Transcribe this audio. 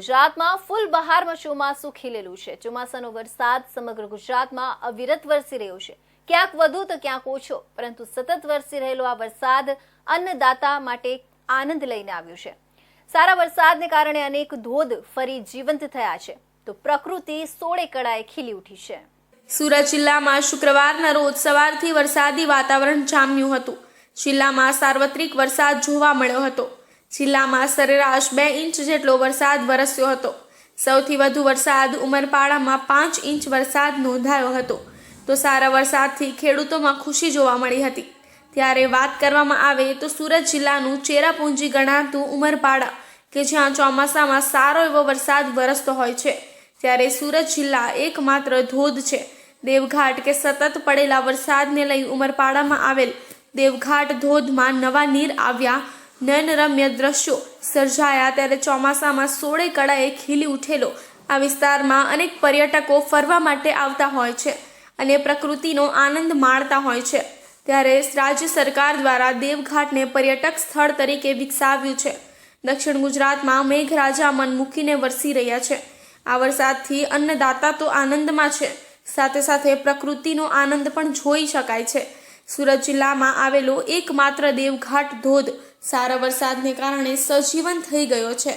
ગુજરાતમાં ફૂલ બહારમાં ચોમાસું ખીલેલું છે. ચોમાસાનો વરસાદ સમગ્ર ગુજરાતમાં અવિરત વરસી રહ્યો છે. ક્યાંક વધુ તો ક્યાંક ઓછો, પરંતુ સતત વરસી રહેલો આ વરસાદ અન્નદાતા માટે આનંદ લઈને આવ્યો છે. સારા વરસાદને કારણે અનેક ધોધ ફરી જીવંત થયા છે. તો પ્રકૃતિ સોળે કળાએ ખીલી ઉઠી છે. સુરત જિલ્લામાં શુક્રવારના રોજ સવારથી વરસાદી વાતાવરણ જામ્યું હતું. જિલ્લામાં સાર્વત્રિક વરસાદ જોવા મળ્યો હતો. જિલ્લામાં સરેરાશ બે ઇંચ જેટલો વરસાદ વરસ્યો હતો. સૌથી વધુ વરસાદ ઉમરપાડામાં પાંચ ઇંચ વરસાદ નોંધાયો હતો. તો સારા વરસાદથી ખેડૂતોમાં ખુશી જોવા મળી હતી. ત્યારે વાત કરવામાં આવે તો સુરત જિલ્લાનું ચેરાપુંજી ગણાતું ઉમરપાડા, કે જ્યાં ચોમાસામાં સારો એવો વરસાદ વરસતો હોય છે. ત્યારે સુરત જિલ્લા એકમાત્ર ધોધ છે. દેવઘાટ કે સતત પડેલા વરસાદને લઈ ઉમરપાડામાં આવેલ દેવઘાટ ધોધમાં નવા નીર આવ્યા નયનરમ્ય દ્રશ્યો સર્જાયા ત્યારે ચોમાસામાં સોળે કળાએ ખીલી ઉઠેલો. આ વિસ્તારમાં અનેક પર્યટકો ફરવા માટે આવતા હોય છે અને પ્રકૃતિનો આનંદ માણતા હોય છે. ત્યારે રાજ્ય સરકાર દ્વારા દેવઘાટને પર્યટક સ્થળ તરીકે વિકસાવ્યું છે. દક્ષિણ ગુજરાતમાં મેઘરાજા મન મૂકીને વરસી રહ્યા છે. આ વરસાદથી અન્નદાતા તો આનંદમાં છે. સાથે સાથે પ્રકૃતિનો આનંદ પણ જોઈ શકાય છે. સુરત જિલ્લામાં આવેલો એકમાત્ર દેવઘાટ ધોધ સારા વરસાદને કારણે સજીવન થઈ ગયો છે.